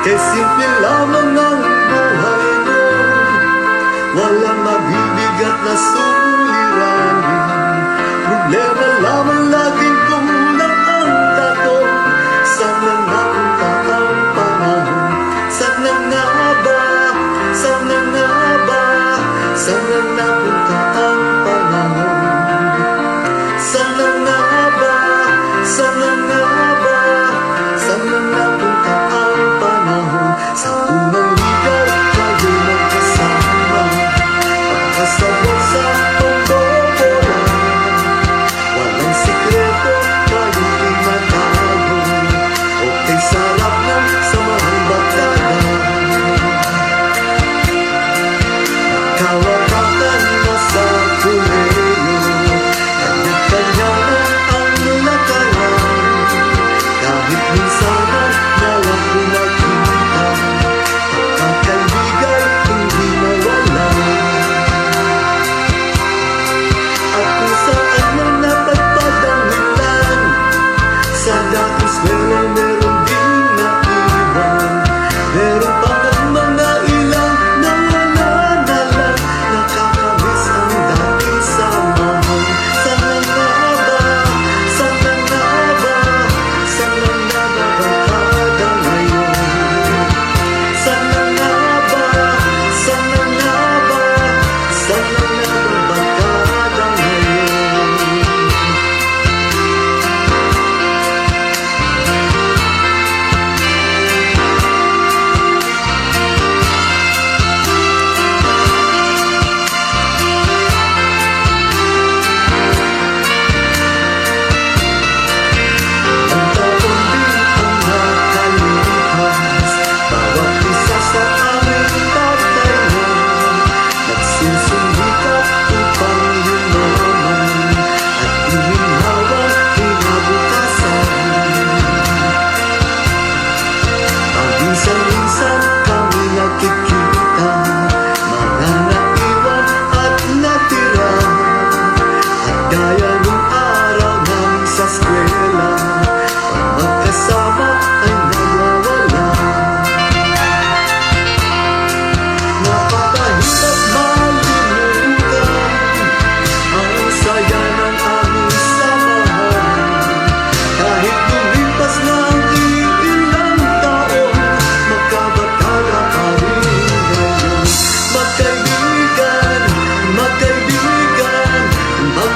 Kay simple lamang ang buhay mo. Walang mabibigat na sulit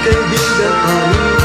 sevgiden arıyor